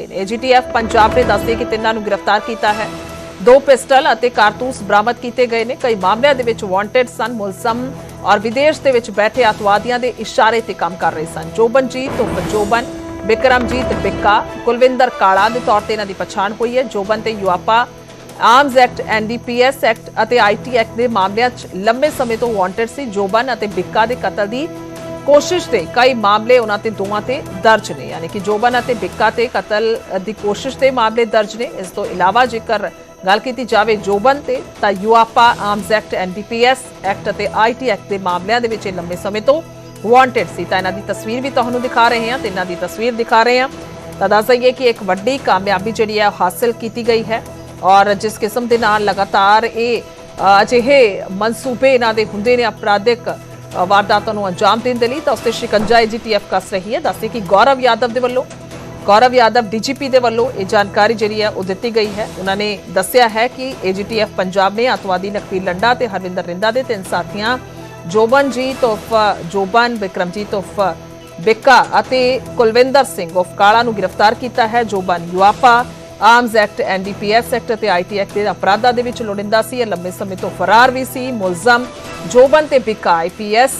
AGTF Punjab ਨੇ ਦੱਸਦੇ ਕਿ ਤਿੰਨਾਂ ਨੂੰ ਗ੍ਰਿਫਤਾਰ ਕੀਤਾ ਹੈ। ਦੋ ਪਿਸਟਲ ਅਤੇ ਕਾਰਤੂਸ ਬਰਾਮਦ ਕੀਤੇ ਗਏ ਨੇ। ਕਈ ਮਾਮਲਿਆਂ ਦੇ ਵਿੱਚ ਵਾਂਟਡ ਸਨ ਮੁਲਜ਼ਮ ਔਰ ਵਿਦੇਸ਼ ਦੇ ਵਿੱਚ ਬੈਠੇ ਅਤਵਾਦੀਆਂ ਦੇ ਇਸ਼ਾਰੇ ਤੇ ਕੰਮ ਕਰ ਰਹੇ ਸਨ। ਜੋਬਨਜੀਤ ਉਰਫ ਜੋਬਨ, ਬਿਕਰਮਜੀਤ ਬਿੱਕਾ, ਕੁਲਵਿੰਦਰ ਕਾਲਾ ਦੇ ਤੌਰ ਤੇ ਇਹਨਾਂ ਦੀ ਪਛਾਣ ਹੋਈ ਹੈ। ਜੋਬਨ ਤੇ UAPA arms act NDPS act ਅਤੇ ਆਈਟੀ ਐਕਟ ਦੇ ਮਾਮਲਿਆਂ 'ਚ ਲੰਬੇ ਸਮੇਂ ਤੋਂ ਵਾਂਟਡ ਸੀ। ਜੋਬਨ ਅਤੇ ਬਿੱਕਾ ਦੇ ਕਤਲ ਦੀ ਕੋਸ਼ਿਸ਼ ਦੇ ਕਈ ਮਾਮਲੇ ਉਹਨਾਂ ਤੇ ਦੋਵਾਂ ਤੇ ਦਰਜ ਨੇ, ਯਾਨੀ ਕਿ ਜੋਬਨ ਅਤੇ ਬਿੱਕਾ ਤੇ ਕਤਲ ਦੀ ਕੋਸ਼ਿਸ਼ ਦੇ ਮਾਮਲੇ ਦਰਜ ਨੇ। ਇਸ ਤੋਂ ਇਲਾਵਾ ਜੇਕਰ ਗੱਲ ਕੀਤੀ ਜਾਵੇ ਜੋਬਨ ਤੇ, ਤਾਂ UAPA arms act NDPS act ਅਤੇ ਆਈਟੀ ਐਕਟ ਦੇ ਮਾਮਲਿਆਂ ਦੇ ਵਿੱਚ ਇਹ ਲੰਬੇ ਸਮੇਂ ਤੋਂ ਵਾਂਟਡ ਸੀ। ਤਾਂ ਇਹਨਾਂ ਦੀ ਤਸਵੀਰ ਵੀ ਤੁਹਾਨੂੰ ਦਿਖਾ ਰਹੇ ਹਾਂ ਤੇ ਇਹਨਾਂ ਦੀ ਤਸਵੀਰ ਦਿਖਾ ਰਹੇ ਹਾਂ। ਤਾਂ ਦੱਸ ਦਈਏ ਕਿ ਇੱਕ ਵੱਡੀ ਕਾਮਯਾਬੀ ਜਿਹੜੀ ਹੈ ਉਹ ਹਾਸਲ ਕੀਤੀ ਗਈ ਹੈ ਔਰ ਜਿਸ ਕਿਸਮ ਦੇ ਨਾਲ ਲਗਾਤਾਰ ਇਹ ਅਜਿਹੇ ਮਨਸੂਬੇ ਇਹਨਾਂ ਦੇ ਹੁੰਦੇ ਨੇ ਅਪਰਾਧਿਕ ਵਾਰਦਾਤਾਂ ਨੂੰ ਅੰਜਾਮ ਦੇਣ ਦੇ ਲਈ ਤਾਂ ਉਸ ਤੇ ਸ਼ਿਕੰਜਾ ਏਜੀਟੀਐਫ ਕੱਸ ਰਹੀ ਹੈ। ਦੱਸਦੇ ਕਿ ਗੌਰਵ ਯਾਦਵ ਦੇ ਵੱਲੋਂ, ਗੌਰਵ ਯਾਦਵ ਡੀਜੀਪੀ ਦੇ ਵੱਲੋਂ ਇਹ ਜਾਣਕਾਰੀ ਜਿਹੜੀ ਹੈ ਉਹ ਦਿੱਤੀ ਗਈ ਹੈ। ਉਹਨਾਂ ਨੇ ਦੱਸਿਆ ਹੈ ਕਿ ਏਜੀਟੀਐਫ ਪੰਜਾਬ ਨੇ ਅਤਵਾਦੀ ਨਕਵੀ ਲੰਡਾ ਤੇ ਹਰਵਿੰਦਰ ਰਿੰਦਾ ਦੇ ਤਿੰਨ ਸਾਥੀਆਂ, ਜੋਬਨ ਜੀ ਉਰਫ ਜੋਬਨ ਵਿਕਰਮਜੀਤ ਉਰਫ ਬਿੱਕਾ ਅਤੇ ਕੁਲਵਿੰਦਰ ਸਿੰਘ ਉਫ ਕਾਲਾ ਨੂੰ ਗ੍ਰਿਫਤਾਰ ਕੀਤਾ ਹੈ। Joban UAPA, arms act NDPS act ਅਤੇ ਆਈਟੀ ਐਕਟ ਦੇ ਅਪਰਾਧਾਂ ਦੇ ਵਿੱਚ ਲੋੜਿੰਦਾ ਸੀ। ਇਹ ਲੰਬੇ ਸਮੇਂ ਤੋਂ ਫਰਾਰ ਵੀ ਸੀ। ਮੁਲਜ਼ਮ ਜੋਬਨ ਤੇ ਬਿੱਕਾ ਆਈਪੀਐਸ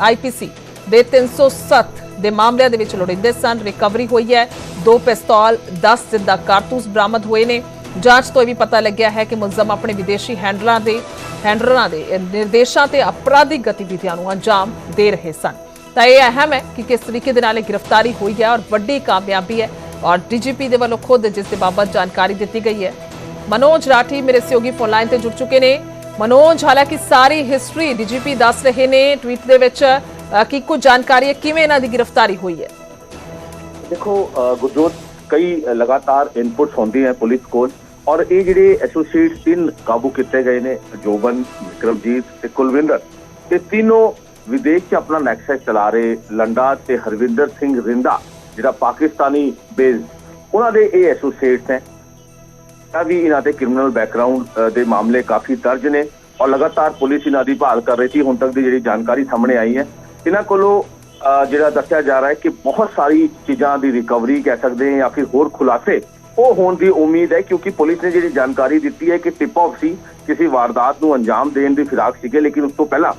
ਆਈਪੀਸੀ ਦੇ 307 ਦੇ ਮਾਮਲਿਆਂ ਦੇ ਵਿੱਚ ਲੋੜੀਂਦੇ ਸਨ। ਰਿਕਵਰੀ ਹੋਈ ਹੈ। ਦੋ ਪਿਸਤੌਲ 10 ਜ਼ਿੰਦਾ ਕਾਰਤੂਸ ਬਰਾਮਦ ਹੋਏ ਨੇ। ਜਾਂਚ ਤੋਂ ਇਹ ਵੀ ਪਤਾ ਲੱਗਿਆ ਹੈ ਕਿ ਮੁਲਜ਼ਮ ਆਪਣੇ ਵਿਦੇਸ਼ੀ ਹੈਂਡਲਰਾਂ ਦੇ ਹੈਂਡਲਰਾਂ ਦੇ ਨਿਰਦੇਸ਼ਾਂ ਤੇ ਅਪਰਾਧਿਕ ਗਤੀਵਿਧੀਆਂ ਨੂੰ ਅੰਜਾਮ ਦੇ ਰਹੇ ਸਨ। ਤਾਂ ਇਹ ਅਹਿਮ ਹੈ ਕਿ ਕਿਸ ਤਰੀਕੇ ਦੇ ਨਾਲ ਇਹ ਗ੍ਰਿਫਤਾਰੀ ਹੋਈ ਹੈ ਔਰ ਵੱਡੀ ਕਾਮਯਾਬੀ ਹੈ ਔਰ ਡੀਜੀਪੀ ਦੇ ਵੱਲੋਂ ਖੁਦ ਜਿਸ ਦੇ ਬਾਬਤ ਜਾਣਕਾਰੀ ਦਿੱਤੀ ਗਈ ਹੈ। ਮਨੋਜ ਰਾਠੀ ਮੇਰੇ ਸਹਿਯੋਗੀ ਫੋਨ ਲਾਈਨ ਤੇ ਜੁੜ ਚੁੱਕੇ ਨੇ। ਮਨੋਜ ਹਾਲਾਂਕਿ ਸਾਰੀ ਹਿਸਟਰੀ ਡੀਜੀਪੀ ਦੱਸ ਰਹੇ ਨੇ ਟਵੀਟ ਦੇ ਵਿੱਚ ਅ, ਕੁਝ ਜਾਣਕਾਰੀ ਹੈ? ਕਿਵੇਂ ਇਹਨਾਂ ਦੀ ਗ੍ਰਿਫਤਾਰੀ ਹੋਈ ਹੈ? ਦੇਖੋ ਗੁਰਜੋਤ ਕਈ ਲਗਾਤਾਰ ਇਨਪੁਟਸ ਹੁੰਦੇ ਹੈ ਪੁਲਿਸ ਕੋਲ ਔਰ ਇਹ ਜਿਹੜੇ ਐਸੋਸੀਏਟ ਤਿੰਨ ਕਾਬੂ ਕੀਤੇ ਗਏ ਨੇ ਜੋਬਨ ਵਿਕਰਮਜੀਤ ਤੇ ਕੁਲਵਿੰਦਰ। ਇਹ ਤਿੰਨੋਂ ਵਿਦੇਸ਼ 'ਚ ਆਪਣਾ ਨੈਕਸਸ ਚਲਾ ਰਹੇ ਲੰਡਾ ਤੇ ਹਰਵਿੰਦਰ ਸਿੰਘ ਰਿੰਦਾ ਜਿਹੜਾ ਪਾਕਿਸਤਾਨੀ ਬੇਸ ਉਹਨਾਂ ਦੇ ਇਹ ਐਸੋਸੀਏਟਸ ਨੇ। ਤਾਂ ਵੀ ਇਹਨਾਂ ਦੇ ਕ੍ਰਿਮੀਨਲ ਬੈਕਗ੍ਰਾਉਂਡ ਦੇ ਮਾਮਲੇ ਕਾਫੀ ਦਰਜ ਨੇ ਔਰ ਲਗਾਤਾਰ ਪੁਲਿਸ ਇਹਨਾਂ ਦੀ ਭਾਲ ਕਰ ਰਹੀ ਸੀ। ਹੁਣ ਤੱਕ ਦੀ ਜਿਹੜੀ ਜਾਣਕਾਰੀ ਸਾਹਮਣੇ ਆਈ ਹੈ। ਇਹਨਾਂ ਕੋਲੋਂ ਅ, ਜਿਹੜਾ ਦੱਸਿਆ ਜਾ ਰਿਹਾ ਹੈ ਕਿ ਬਹੁਤ ਸਾਰੀ ਚੀਜ਼ਾਂ ਦੀ ਰਿਕਵਰੀ ਕਹਿ ਸਕਦੇ ਹਾਂ ਜਾਂ ਫਿਰ ਹੋਰ ਖੁਲਾਸੇ ਉਹ ਹੋਣ ਦੀ ਉਮੀਦ ਹੈ ਕਿਉਂਕਿ ਪੁਲਿਸ ਨੇ ਜਿਹੜੀ ਜਾਣਕਾਰੀ ਦਿੱਤੀ ਹੈ ਕਿ ਟਿਪ ਆਫ ਸੀ। ਕਿਸੇ ਵਾਰਦਾਤ ਨੂੰ ਅੰਜਾਮ ਦੇਣ ਦੀ ਫਿਰਾਕ ਸੀਗੇ ਲੇਕਿਨ ਉਸ ਤੋਂ ਪਹਿਲਾਂ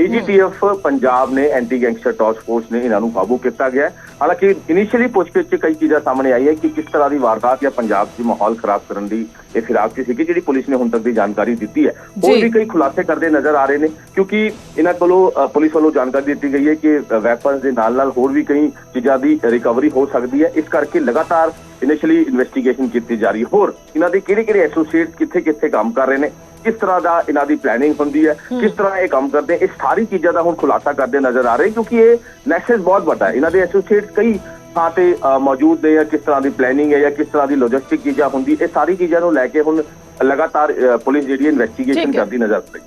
ਏਜੀਟੀਐਫ ਪੰਜਾਬ ਨੇ ਐਂਟੀ ਗੈਂਗਸਟਰ ਟਾਸਕ ਫੋਰਸ ਨੇ ਇਹਨਾਂ ਨੂੰ ਕਾਬੂ ਕੀਤਾ ਗਿਆ। ਹਾਲਾਂਕਿ ਇਨੀਸ਼ੀਅਲੀ ਪੁੱਛਗਿੱਛ 'ਚ ਕਈ ਚੀਜ਼ਾਂ ਸਾਹਮਣੇ ਆਈ ਹੈ ਕਿ ਕਿਸ ਤਰ੍ਹਾਂ ਦੀ ਵਾਰਦਾਤ ਜਾਂ ਪੰਜਾਬ 'ਚ ਮਾਹੌਲ ਖਰਾਬ ਕਰਨ ਦੀ ਇਹ ਫਿਰਾਕ 'ਚ ਸੀਗੀ ਜਿਹੜੀ ਪੁਲਿਸ ਨੇ ਹੁਣ ਤੱਕ ਦੀ ਜਾਣਕਾਰੀ ਦਿੱਤੀ ਹੈ ਹੋਰ ਜੀ। ਵੀ ਕਈ ਖੁਲਾਸੇ ਕਰਦੇ ਨਜ਼ਰ ਆ ਰਹੇ ਨੇ ਕਿਉਂਕਿ ਇਹਨਾਂ ਕੋਲੋਂ ਪੁਲਿਸ ਵੱਲੋਂ ਜਾਣਕਾਰੀ ਦਿੱਤੀ ਗਈ ਹੈ ਕਿ ਵੈਪਨਸ ਦੇ ਨਾਲ ਨਾਲ ਹੋਰ ਵੀ ਕਈ ਚੀਜ਼ਾਂ ਦੀ ਰਿਕਵਰੀ ਹੋ ਸਕਦੀ ਹੈ ਇਸ ਕਰਕੇ ਲਗਾਤਾਰ ਇਨੀਸ਼ੀਅਲੀ ਇਨਵੈਸਟੀਗੇਸ਼ਨ ਕੀਤੀ ਜਾ ਰਹੀ ਹੈ ਹੋਰ ਇਹਨਾਂ ਦੇ ਕਿਹੜੇ ਕਿਹੜੇ ਐਸੋਸੀਏਟ ਕਿੱਥੇ ਕਿੱਥੇ ਕੰਮ ਕਰ ਰਹੇ ਨੇ ਕਿਸ ਤਰ੍ਹਾਂ ਦਾ ਇਹਨਾਂ ਦੀ ਪਲੈਨਿੰਗ ਹੁੰਦੀ ਹੈ ਕਿਸ ਤਰ੍ਹਾਂ ਇਹ ਕੰਮ ਕਰਦੇ ਇਹ ਸਾਰੀ ਚੀਜ਼ਾਂ ਦਾ ਹੁਣ ਖੁਲਾਸਾ ਕਰਦੇ ਨਜ਼ਰ ਆ ਰਹੇ ਕਿਉਂਕਿ ਇਹ ਨੈਕਸਸ ਬਹੁਤ ਵੱਡਾ ਹੈ। ਇਹਨਾਂ ਦੇ ਐਸੋਸੀਏਟ ਕਈ ਥਾਂ ਤੇ ਮੌਜੂਦ ਨੇ ਜਾਂ ਕਿਸ ਤਰ੍ਹਾਂ ਦੀ ਪਲੈਨਿੰਗ ਹੈ ਜਾਂ ਕਿਸ ਤਰ੍ਹਾਂ ਦੀ ਲੌਜਿਸਟਿਕ ਚੀਜ਼ਾਂ ਹੁੰਦੀ ਇਹ ਸਾਰੀ ਚੀਜ਼ਾਂ ਨੂੰ ਲੈ ਕੇ ਹੁਣ ਲਗਾਤਾਰ ਪੁਲਿਸ ਜਿਹੜੀ ਇਨਵੈਸਟੀਗੇਸ਼ਨ। ਕਰਦੀ ਨਜ਼ਰ ਆ ਰਹੀ ਹੈ।